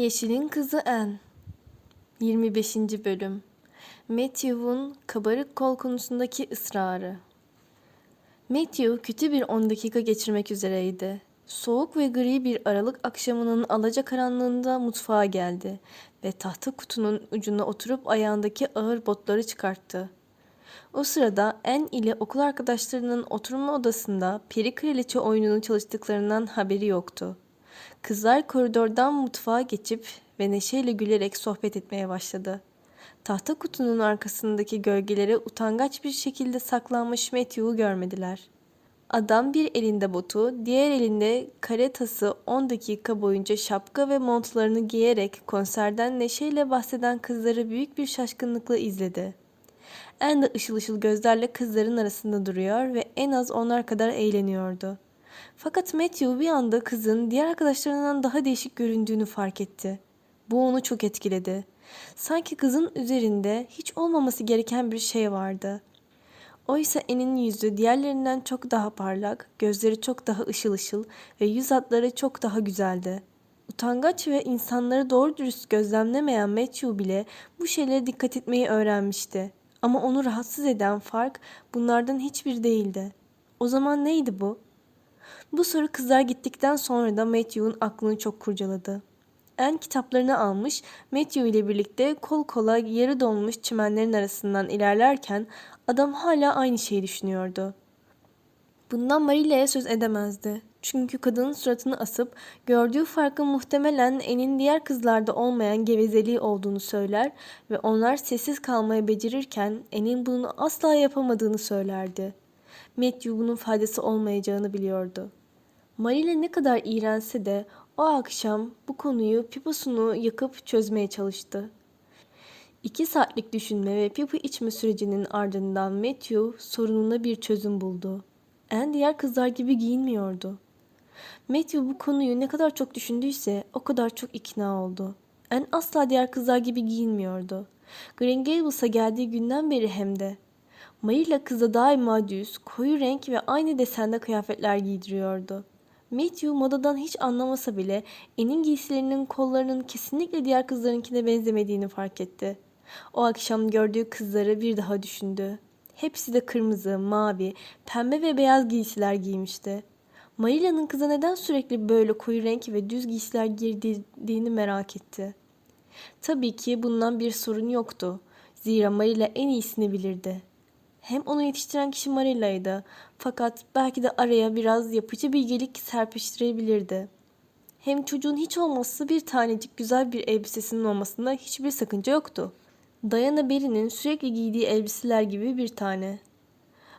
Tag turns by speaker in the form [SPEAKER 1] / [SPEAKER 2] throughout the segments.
[SPEAKER 1] Yeşil'in Kızı En 25. Bölüm Matthew'un kabarık kol konusundaki ısrarı Matthew kötü bir 10 dakika geçirmek üzereydi. Soğuk ve gri bir aralık akşamının alacakaranlığında mutfağa geldi ve tahta kutunun ucuna oturup ayağındaki ağır botları çıkarttı. O sırada En ile okul arkadaşlarının oturma odasında peri kraliçe oyununu çalıştıklarından haberi yoktu. Kızlar koridordan mutfağa geçip ve neşeyle gülerek sohbet etmeye başladı. Tahta kutunun arkasındaki gölgelere utangaç bir şekilde saklanmış Matthew'u görmediler. Adam bir elinde botu, diğer elinde kare tası 10 dakika boyunca şapka ve montlarını giyerek konserden neşeyle bahseden kızları büyük bir şaşkınlıkla izledi. En de ışıl ışıl gözlerle kızların arasında duruyor ve en az onlar kadar eğleniyordu. Fakat Matthew bir anda kızın diğer arkadaşlarından daha değişik göründüğünü fark etti. Bu onu çok etkiledi. Sanki kızın üzerinde hiç olmaması gereken bir şey vardı. Oysa En'in yüzü diğerlerinden çok daha parlak, gözleri çok daha ışıl ışıl ve yüz hatları çok daha güzeldi. Utangaç ve insanları doğru dürüst gözlemlemeyen Matthew bile bu şeylere dikkat etmeyi öğrenmişti. Ama onu rahatsız eden fark bunlardan hiçbir değildi. O zaman neydi bu? Bu soru kızlar gittikten sonra da Matthew'un aklını çok kurcaladı. En kitaplarını almış, Matthew ile birlikte kol kola yarı dolmuş çimenlerin arasından ilerlerken adam hala aynı şeyi düşünüyordu. Bundan Marile'ye söz edemezdi. Çünkü kadının suratını asıp gördüğü farkın muhtemelen En'in diğer kızlarda olmayan gevezeliği olduğunu söyler ve onlar sessiz kalmayı becerirken En'in bunu asla yapamadığını söylerdi. Matthew bunun faydası olmayacağını biliyordu. Marile ne kadar iğrense de o akşam bu konuyu piposunu yakıp çözmeye çalıştı. İki saatlik düşünme ve pipo içme sürecinin ardından Matthew sorununa bir çözüm buldu. En diğer kızlar gibi giyinmiyordu. Matthew bu konuyu ne kadar çok düşündüyse o kadar çok ikna oldu. En asla diğer kızlar gibi giyinmiyordu. Green Gables'a geldiği günden beri hem de. Mayla kıza daima düz, koyu renk ve aynı desende kıyafetler giydiriyordu. Matthew modadan hiç anlamasa bile En'in giysilerinin kollarının kesinlikle diğer kızlarınkine benzemediğini fark etti. O akşam gördüğü kızları bir daha düşündü. Hepsi de kırmızı, mavi, pembe ve beyaz giysiler giymişti. Marilla'nın kıza neden sürekli böyle koyu renk ve düz giysiler giydiğini merak etti. Tabii ki bundan bir sorun yoktu. Zira Marilla en iyisini bilirdi. Hem onu yetiştiren kişi Marilla'ydı. Fakat belki de araya biraz yapıcı bilgelik serpiştirebilirdi. Hem çocuğun hiç olmazsa bir tanecik güzel bir elbisesinin olmasında hiçbir sakınca yoktu. Diana Berry'nin sürekli giydiği elbiseler gibi bir tane.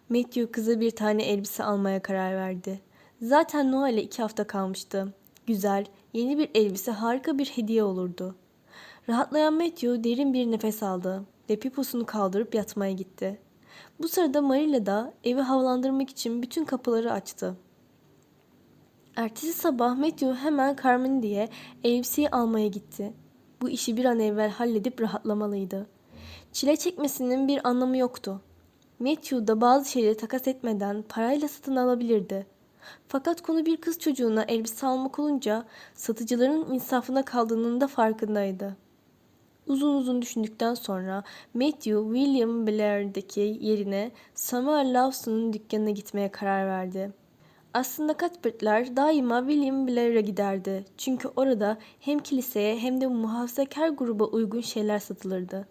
[SPEAKER 1] Matthew kıza bir tane elbise almaya karar verdi. Zaten Noel'e iki hafta kalmıştı. Güzel, yeni bir elbise harika bir hediye olurdu. Rahatlayan Matthew derin bir nefes aldı ve piposunu kaldırıp yatmaya gitti. Bu sırada Marilla da evi havalandırmak için bütün kapıları açtı. Ertesi sabah Matthew hemen Carmen diye elbiseyi almaya gitti. Bu işi bir an evvel halledip rahatlamalıydı. Çile çekmesinin bir anlamı yoktu. Matthew da bazı şeyleri takas etmeden parayla satın alabilirdi. Fakat konu bir kız çocuğuna elbise almak olunca satıcıların insafına kaldığının da farkındaydı. Uzun uzun düşündükten sonra Matthew William Blair'deki yerine Samuel Lawson'un dükkanına gitmeye karar verdi. Aslında Cuthbert'ler daima William Blair'a giderdi. Çünkü orada hem kiliseye hem de muhafazakar gruba uygun şeyler satılırdı.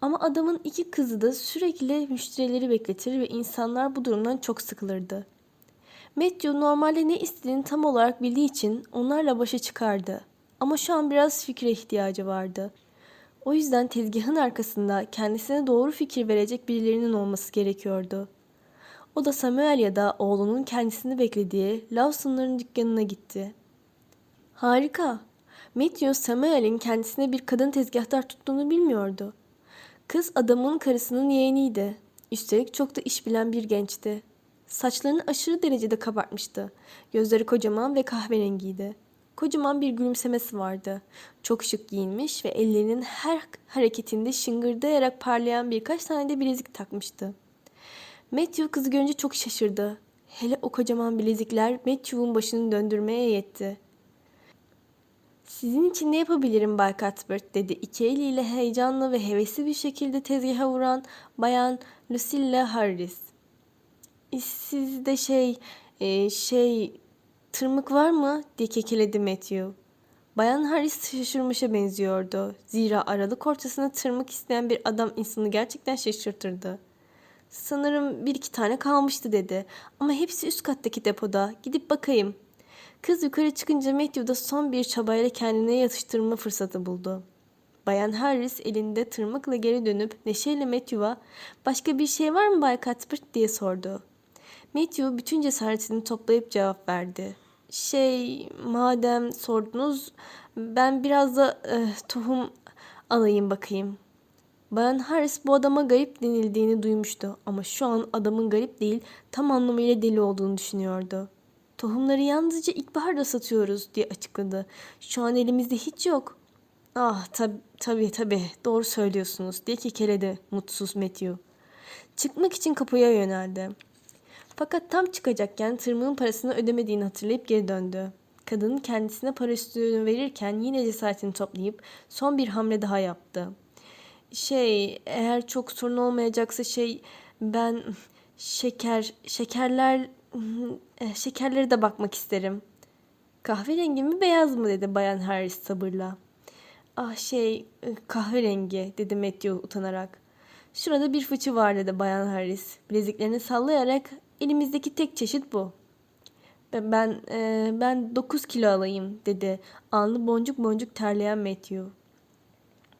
[SPEAKER 1] Ama adamın iki kızı da sürekli müşterileri bekletir ve insanlar bu durumdan çok sıkılırdı. Matthew normalde ne istediğini tam olarak bildiği için onlarla başa çıkardı. Ama şu an biraz fikre ihtiyacı vardı. O yüzden tezgahın arkasında kendisine doğru fikir verecek birilerinin olması gerekiyordu. O da Samuel ya da oğlunun kendisini beklediği Lawson'ların dükkanına gitti. Harika. Matthew Samuel'in kendisine bir kadın tezgahtar tuttuğunu bilmiyordu. Kız adamın karısının yeğeniydi. Üstelik çok da iş bilen bir gençti. Saçlarını aşırı derecede kabartmıştı. Gözleri kocaman ve kahverengiydi. Kocaman bir gülümsemesi vardı. Çok şık giyinmiş ve ellerinin her hareketinde şıngırdayarak parlayan birkaç tane de bilezik takmıştı. Matthew kızı görünce çok şaşırdı. Hele o kocaman bilezikler Matthew'un başını döndürmeye yetti. Sizin için ne yapabilirim Bay Cuthbert dedi iki eliyle heyecanlı ve hevesli bir şekilde tezgaha vuran bayan Lucilla Harris. "E, Sizde şey, e, şey, tırmık var mı diye kekeledi Matthew. Bayan Harris şaşırmışa benziyordu. Zira aralık ortasında tırmık isteyen bir adam insanı gerçekten şaşırtırdı. Sanırım bir iki tane kalmıştı dedi. Ama hepsi üst kattaki depoda. Gidip bakayım. Kız yukarı çıkınca Matthew da son bir çabayla kendine yatıştırma fırsatı buldu. Bayan Harris elinde tırmıkla geri dönüp neşeyle Matthew'a ''Başka bir şey var mı Bay Cuthbert?'' diye sordu. Matthew bütün cesaretini toplayıp cevap verdi. ''Şey, madem sordunuz, ben biraz da eh, tohum alayım bakayım.'' Bayan Harris bu adama garip denildiğini duymuştu ama şu an adamın garip değil tam anlamıyla deli olduğunu düşünüyordu. Tohumları yalnızca ilkbaharda satıyoruz diye açıkladı. Şu an elimizde hiç yok. Ah tab tabii tabii doğru söylüyorsunuz diye kekeledi mutsuz Matthew. Çıkmak için kapıya yöneldi. Fakat tam çıkacakken tırmığın parasını ödemediğini hatırlayıp geri döndü. Kadın kendisine para üstünü verirken yine cesaretini toplayıp son bir hamle daha yaptı. Şey, eğer çok sorun olmayacaksa şey ben şeker, şekerler eh, şekerlere de bakmak isterim. Kahverengi mi beyaz mı dedi Bayan Harris sabırla. Ah şey eh, kahverengi dedi Matthew utanarak. Şurada bir fıçı var dedi Bayan Harris. Bileziklerini sallayarak elimizdeki tek çeşit bu. Ben ben, eh, ben 9 kilo alayım dedi. Alnı boncuk boncuk terleyen Matthew.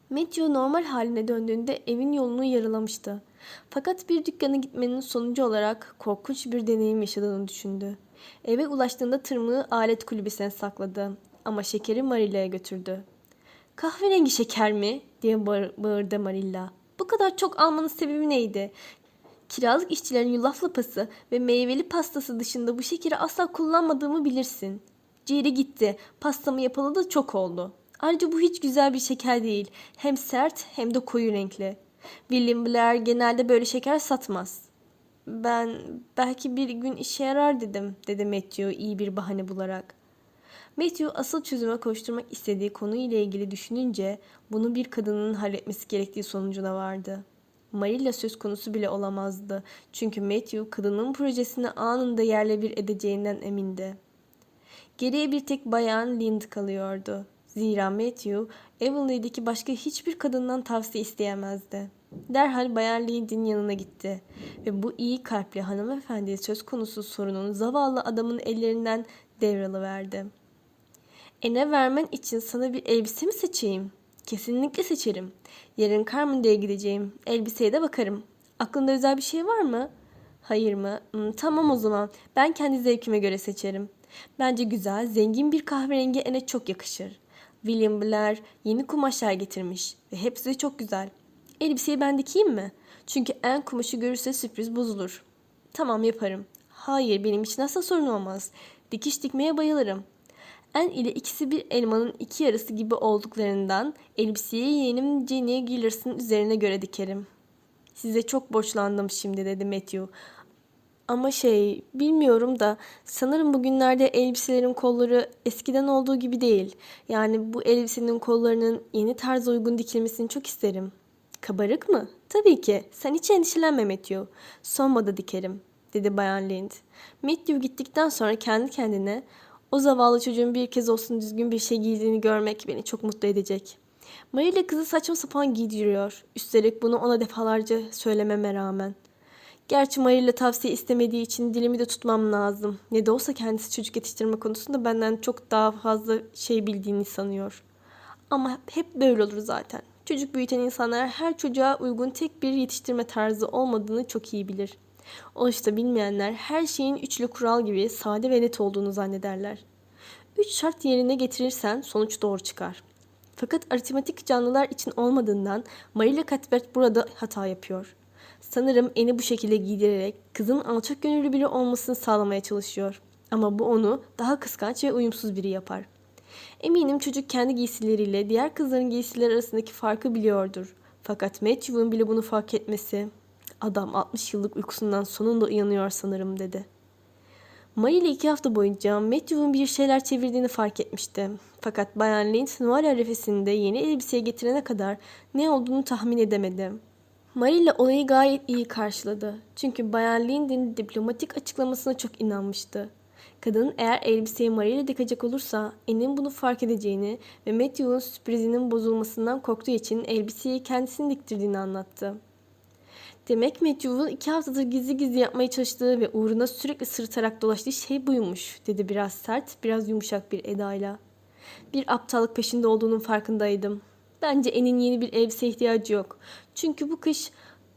[SPEAKER 1] Matthew normal haline döndüğünde evin yolunu yarılamıştı. Fakat bir dükkana gitmenin sonucu olarak korkunç bir deneyim yaşadığını düşündü. Eve ulaştığında tırmığı alet kulübesine sakladı ama şekeri Marilla'ya götürdü. Kahverengi şeker mi? diye bağır- bağırdı Marilla. Bu kadar çok almanın sebebi neydi? Kiralık işçilerin yulaf lapası ve meyveli pastası dışında bu şekeri asla kullanmadığımı bilirsin. Ciğeri gitti. Pastamı yapalı da çok oldu. Ayrıca bu hiç güzel bir şeker değil. Hem sert hem de koyu renkli. William Blair genelde böyle şeker satmaz. Ben belki bir gün işe yarar dedim, dedi Matthew iyi bir bahane bularak. Matthew asıl çözüme koşturmak istediği konuyla ilgili düşününce bunu bir kadının halletmesi gerektiği sonucuna vardı. Marilla söz konusu bile olamazdı. Çünkü Matthew kadının projesini anında yerle bir edeceğinden emindi. Geriye bir tek bayan Lind kalıyordu. Zira Matthew, Avonley'deki başka hiçbir kadından tavsiye isteyemezdi. Derhal Bayan Lind'in yanına gitti ve bu iyi kalpli hanımefendi söz konusu sorunun zavallı adamın ellerinden devralıverdi. Ene vermen için sana bir elbise mi seçeyim? Kesinlikle seçerim. Yarın Carmende'ye gideceğim. Elbiseye de bakarım. Aklında özel bir şey var mı? Hayır mı? Hmm, tamam o zaman. Ben kendi zevkime göre seçerim. Bence güzel, zengin bir kahverengi ene çok yakışır. William Blair yeni kumaşlar getirmiş ve hepsi de çok güzel. Elbiseyi ben dikeyim mi? Çünkü en kumaşı görürse sürpriz bozulur. Tamam yaparım. Hayır benim için asla sorun olmaz. Dikiş dikmeye bayılırım. En ile ikisi bir elmanın iki yarısı gibi olduklarından elbiseyi yeğenim Jenny Gillers'ın üzerine göre dikerim. Size çok borçlandım şimdi dedi Matthew. Ama şey bilmiyorum da sanırım bugünlerde elbiselerin kolları eskiden olduğu gibi değil. Yani bu elbisenin kollarının yeni tarza uygun dikilmesini çok isterim. Kabarık mı? Tabii ki. Sen hiç endişelenme Matthew. Son moda dikerim dedi Bayan Lind. Matthew gittikten sonra kendi kendine o zavallı çocuğun bir kez olsun düzgün bir şey giydiğini görmek beni çok mutlu edecek. Marilla kızı saçma sapan giydiriyor. Üstelik bunu ona defalarca söylememe rağmen. Gerçi Marilla tavsiye istemediği için dilimi de tutmam lazım. Ne de olsa kendisi çocuk yetiştirme konusunda benden çok daha fazla şey bildiğini sanıyor. Ama hep böyle olur zaten. Çocuk büyüten insanlar her çocuğa uygun tek bir yetiştirme tarzı olmadığını çok iyi bilir. Oysa bilmeyenler her şeyin üçlü kural gibi sade ve net olduğunu zannederler. Üç şart yerine getirirsen sonuç doğru çıkar. Fakat aritmetik canlılar için olmadığından Marilla Cuthbert burada hata yapıyor. Sanırım eni bu şekilde giydirerek kızın alçak gönüllü biri olmasını sağlamaya çalışıyor. Ama bu onu daha kıskanç ve uyumsuz biri yapar. Eminim çocuk kendi giysileriyle diğer kızların giysileri arasındaki farkı biliyordur. Fakat Matthew'un bile bunu fark etmesi... Adam 60 yıllık uykusundan sonunda uyanıyor sanırım dedi. Marie ile iki hafta boyunca Matthew'un bir şeyler çevirdiğini fark etmişti. Fakat Bayan Lind Noel arifesinde yeni elbiseye getirene kadar ne olduğunu tahmin edemedi. Marie ile olayı gayet iyi karşıladı. Çünkü Bayan Lind'in diplomatik açıklamasına çok inanmıştı. Kadın eğer elbiseyi Marie ile dikecek olursa Anne'in bunu fark edeceğini ve Matthew'un sürprizinin bozulmasından korktuğu için elbiseyi kendisinin diktirdiğini anlattı. Demek Matthew'un iki haftadır gizli gizli yapmaya çalıştığı ve uğruna sürekli sırıtarak dolaştığı şey buymuş, dedi biraz sert, biraz yumuşak bir edayla. Bir aptallık peşinde olduğunun farkındaydım. Bence En'in yeni bir elbise ihtiyacı yok. Çünkü bu kış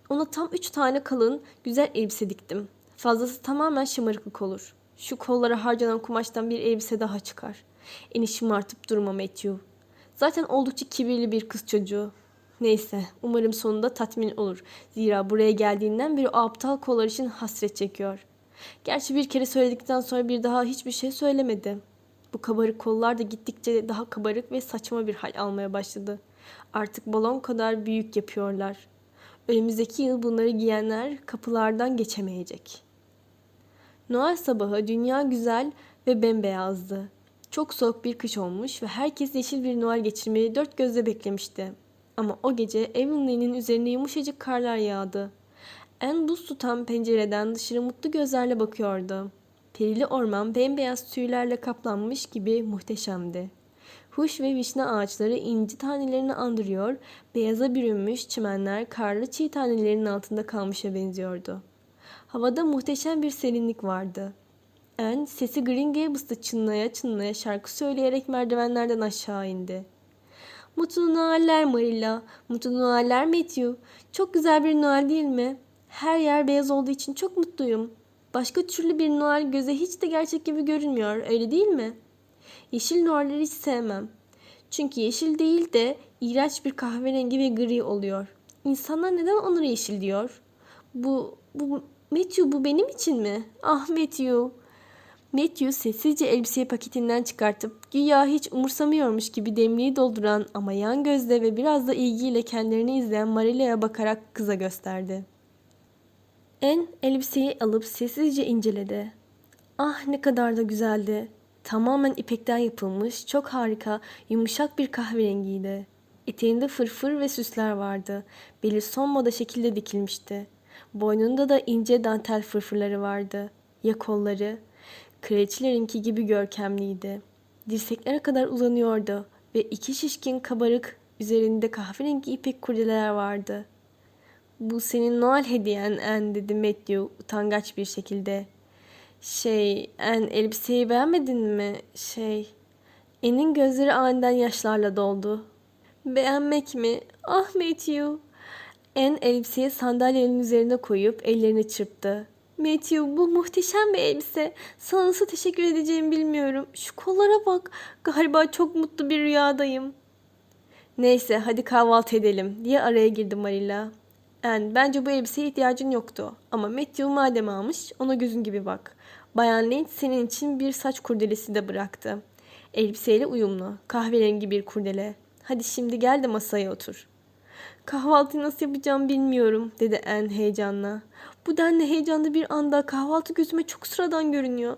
[SPEAKER 1] ona tam üç tane kalın, güzel elbise diktim. Fazlası tamamen şımarıklık olur. Şu kollara harcanan kumaştan bir elbise daha çıkar. Eni şımartıp durma Matthew. Zaten oldukça kibirli bir kız çocuğu. Neyse, umarım sonunda tatmin olur. Zira buraya geldiğinden beri o aptal kollar için hasret çekiyor. Gerçi bir kere söyledikten sonra bir daha hiçbir şey söylemedi. Bu kabarık kollar da gittikçe daha kabarık ve saçma bir hal almaya başladı. Artık balon kadar büyük yapıyorlar. Önümüzdeki yıl bunları giyenler kapılardan geçemeyecek. Noel sabahı dünya güzel ve bembeyazdı. Çok soğuk bir kış olmuş ve herkes yeşil bir Noel geçirmeyi dört gözle beklemişti. Ama o gece Avonlea'nın üzerine yumuşacık karlar yağdı. En buz tutan pencereden dışarı mutlu gözlerle bakıyordu. Perili orman bembeyaz tüylerle kaplanmış gibi muhteşemdi. Huş ve vişne ağaçları inci tanelerini andırıyor, beyaza bürünmüş çimenler karlı çiğ tanelerinin altında kalmışa benziyordu. Havada muhteşem bir serinlik vardı. En sesi Green Gables'ta çınlaya çınlaya şarkı söyleyerek merdivenlerden aşağı indi. Mutlu Noeller Marilla, mutlu Noeller Matthew. Çok güzel bir Noel değil mi? Her yer beyaz olduğu için çok mutluyum. Başka türlü bir Noel göze hiç de gerçek gibi görünmüyor, öyle değil mi? Yeşil Noel'leri hiç sevmem. Çünkü yeşil değil de iğrenç bir kahverengi ve gri oluyor. İnsanlar neden onlara yeşil diyor? Bu, bu, Matthew bu benim için mi? Ah Matthew. Matthew sessizce elbiseyi paketinden çıkartıp güya hiç umursamıyormuş gibi demliği dolduran ama yan gözle ve biraz da ilgiyle kendilerini izleyen Marilla'ya bakarak kıza gösterdi. En elbiseyi alıp sessizce inceledi. Ah ne kadar da güzeldi. Tamamen ipekten yapılmış, çok harika, yumuşak bir kahverengiydi. Eteğinde fırfır ve süsler vardı. Beli son moda şekilde dikilmişti. Boynunda da ince dantel fırfırları vardı. Ya kolları? Kraliçelerinki gibi görkemliydi. Dirseklere kadar uzanıyordu ve iki şişkin kabarık üzerinde kahverengi ipek kurdeleler vardı. Bu senin Noel hediyen en dedi Matthew utangaç bir şekilde. Şey, en elbiseyi beğenmedin mi? Şey, En'in gözleri aniden yaşlarla doldu. Beğenmek mi? Ah Matthew. En elbiseyi sandalyenin üzerine koyup ellerini çırptı. Matthew bu muhteşem bir elbise. Sana nasıl teşekkür edeceğimi bilmiyorum. Şu kollara bak. Galiba çok mutlu bir rüyadayım. Neyse hadi kahvaltı edelim diye araya girdi Marilla. En bence bu elbiseye ihtiyacın yoktu. Ama Matthew madem almış ona gözün gibi bak. Bayan Lane senin için bir saç kurdelesi de bıraktı. Elbiseyle uyumlu. Kahverengi bir kurdele. Hadi şimdi gel de masaya otur. Kahvaltıyı nasıl yapacağım bilmiyorum dedi en heyecanla. Bu denli heyecanlı bir anda kahvaltı gözüme çok sıradan görünüyor.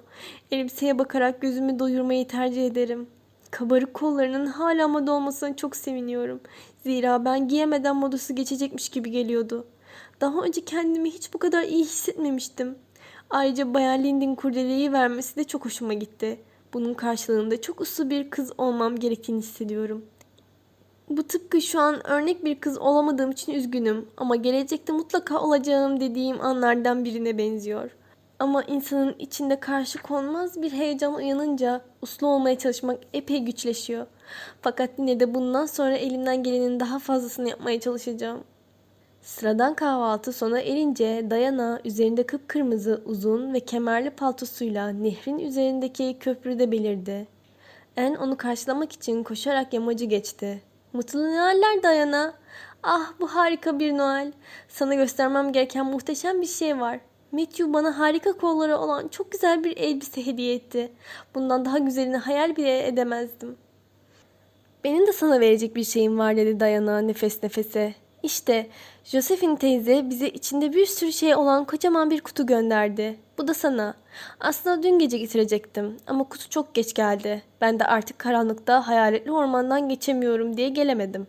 [SPEAKER 1] Elbiseye bakarak gözümü doyurmayı tercih ederim. Kabarık kollarının hala moda olmasına çok seviniyorum. Zira ben giyemeden modası geçecekmiş gibi geliyordu. Daha önce kendimi hiç bu kadar iyi hissetmemiştim. Ayrıca Bayan Lind'in kurdeleyi vermesi de çok hoşuma gitti. Bunun karşılığında çok uslu bir kız olmam gerektiğini hissediyorum. Bu tıpkı şu an örnek bir kız olamadığım için üzgünüm ama gelecekte mutlaka olacağım dediğim anlardan birine benziyor. Ama insanın içinde karşı konmaz bir heyecan uyanınca uslu olmaya çalışmak epey güçleşiyor. Fakat yine de bundan sonra elimden gelenin daha fazlasını yapmaya çalışacağım. Sıradan kahvaltı sona erince Dayana üzerinde kıpkırmızı uzun ve kemerli paltosuyla nehrin üzerindeki köprüde belirdi. En onu karşılamak için koşarak yamacı geçti. Mutlu Noeller Dayana. Ah bu harika bir Noel. Sana göstermem gereken muhteşem bir şey var. Matthew bana harika kolları olan çok güzel bir elbise hediye etti. Bundan daha güzelini hayal bile edemezdim. Benim de sana verecek bir şeyim var dedi Dayana nefes nefese. İşte Josephine teyze bize içinde bir sürü şey olan kocaman bir kutu gönderdi. Bu da sana. Aslında dün gece getirecektim ama kutu çok geç geldi. Ben de artık karanlıkta hayaletli ormandan geçemiyorum diye gelemedim.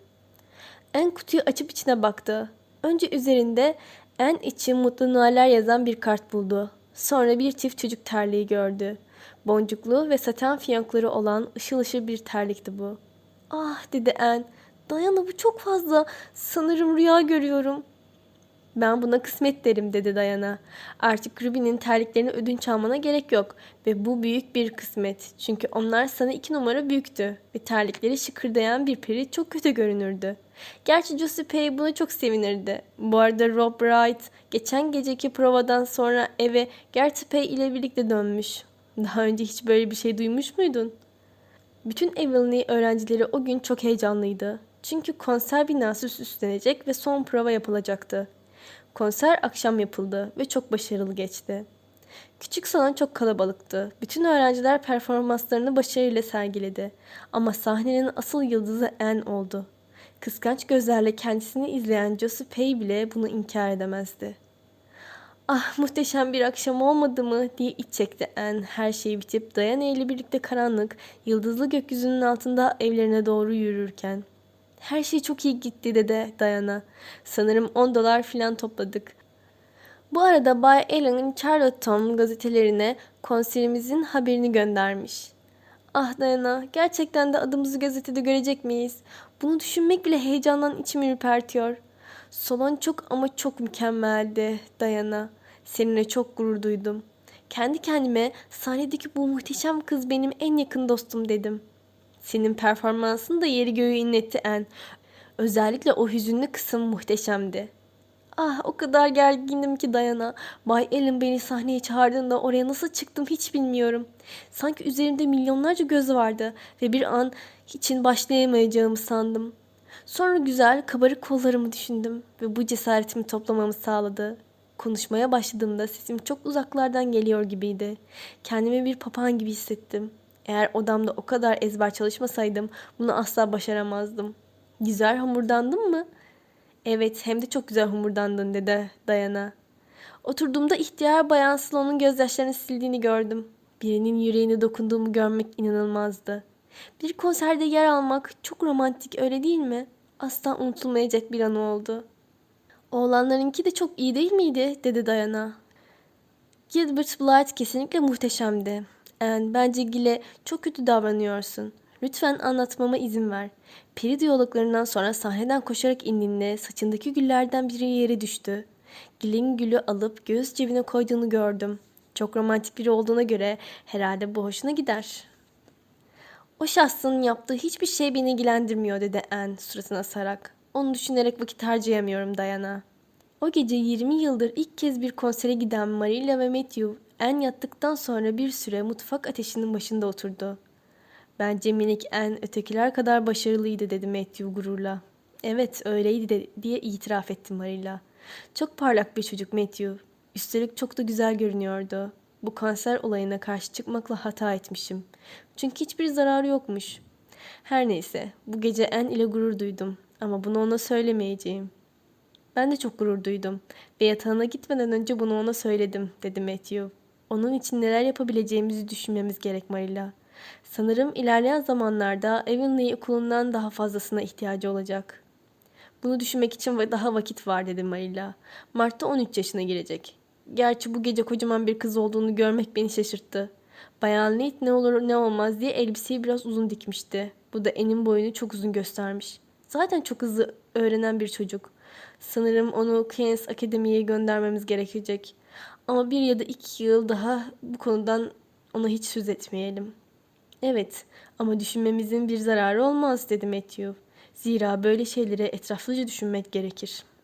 [SPEAKER 1] En kutuyu açıp içine baktı. Önce üzerinde en için mutlu Noeller yazan bir kart buldu. Sonra bir çift çocuk terliği gördü. Boncuklu ve saten fiyonkları olan ışıl ışıl bir terlikti bu. Ah dedi En. Dayana bu çok fazla. Sanırım rüya görüyorum. Ben buna kısmet derim dedi Dayana. Artık Ruby'nin terliklerini ödünç almana gerek yok. Ve bu büyük bir kısmet. Çünkü onlar sana iki numara büyüktü. Ve terlikleri şıkırdayan bir peri çok kötü görünürdü. Gerçi Giuseppe buna çok sevinirdi. Bu arada Rob Wright geçen geceki provadan sonra eve Gertie ile birlikte dönmüş. Daha önce hiç böyle bir şey duymuş muydun? Bütün Evelyn öğrencileri o gün çok heyecanlıydı. Çünkü konser binası süslenecek ve son prova yapılacaktı. Konser akşam yapıldı ve çok başarılı geçti. Küçük salon çok kalabalıktı. Bütün öğrenciler performanslarını başarıyla sergiledi. Ama sahnenin asıl yıldızı Anne oldu. Kıskanç gözlerle kendisini izleyen Josie Pay bile bunu inkar edemezdi. Ah muhteşem bir akşam olmadı mı diye iç çekti Anne. Her şey bitip Diana ile birlikte karanlık, yıldızlı gökyüzünün altında evlerine doğru yürürken. Her şey çok iyi gitti dede Diana. Sanırım 10 dolar filan topladık. Bu arada Bay Allen'ın Charlottetown gazetelerine konserimizin haberini göndermiş. Ah Diana, gerçekten de adımızı gazetede görecek miyiz? Bunu düşünmek bile heyecandan içimi ürpertiyor. Salon çok ama çok mükemmeldi Diana. Seninle çok gurur duydum. Kendi kendime sahnedeki bu muhteşem kız benim en yakın dostum dedim. Senin performansın da yeri göğü inletti en. Özellikle o hüzünlü kısım muhteşemdi. Ah o kadar gergindim ki Dayana. Bay Ellen beni sahneye çağırdığında oraya nasıl çıktım hiç bilmiyorum. Sanki üzerimde milyonlarca göz vardı ve bir an için başlayamayacağımı sandım. Sonra güzel, kabarık kollarımı düşündüm ve bu cesaretimi toplamamı sağladı. Konuşmaya başladığımda sesim çok uzaklardan geliyor gibiydi. Kendimi bir papağan gibi hissettim. Eğer odamda o kadar ezber çalışmasaydım bunu asla başaramazdım. Güzel homurdandın mı? Evet hem de çok güzel homurdandın dedi Dayana. Oturduğumda ihtiyar bayan Sloan'un gözyaşlarını sildiğini gördüm. Birinin yüreğine dokunduğumu görmek inanılmazdı. Bir konserde yer almak çok romantik öyle değil mi? Asla unutulmayacak bir an oldu. Oğlanlarınki de çok iyi değil miydi? dedi Dayana. Gilbert Blythe kesinlikle muhteşemdi. En, bence Gil'e çok kötü davranıyorsun. Lütfen anlatmama izin ver. Peri diyaloglarından sonra sahneden koşarak indiğinde saçındaki güllerden biri yere düştü. Gil'in gülü alıp göğüs cebine koyduğunu gördüm. Çok romantik biri olduğuna göre herhalde bu hoşuna gider. O şahsın yaptığı hiçbir şey beni ilgilendirmiyor dedi Anne suratına sarak. Onu düşünerek vakit harcayamıyorum Dayana. O gece 20 yıldır ilk kez bir konsere giden Marilla ve Matthew en yattıktan sonra bir süre mutfak ateşinin başında oturdu. Bence minik en ötekiler kadar başarılıydı dedi Matthew gururla. Evet öyleydi de, diye itiraf etti Marilla. Çok parlak bir çocuk Matthew. Üstelik çok da güzel görünüyordu. Bu kanser olayına karşı çıkmakla hata etmişim. Çünkü hiçbir zararı yokmuş. Her neyse bu gece en ile gurur duydum. Ama bunu ona söylemeyeceğim. Ben de çok gurur duydum ve yatağına gitmeden önce bunu ona söyledim dedi Matthew. Onun için neler yapabileceğimizi düşünmemiz gerek Marilla. Sanırım ilerleyen zamanlarda Avonlea okulundan daha fazlasına ihtiyacı olacak. Bunu düşünmek için daha vakit var dedi Marilla. Mart'ta 13 yaşına girecek. Gerçi bu gece kocaman bir kız olduğunu görmek beni şaşırttı. Bayan Leith ne olur ne olmaz diye elbiseyi biraz uzun dikmişti. Bu da enin boyunu çok uzun göstermiş. Zaten çok hızlı öğrenen bir çocuk. Sanırım onu Keynes Akademi'ye göndermemiz gerekecek. Ama bir ya da iki yıl daha bu konudan ona hiç söz etmeyelim. Evet ama düşünmemizin bir zararı olmaz dedi Matthew. Zira böyle şeylere etraflıca düşünmek gerekir.''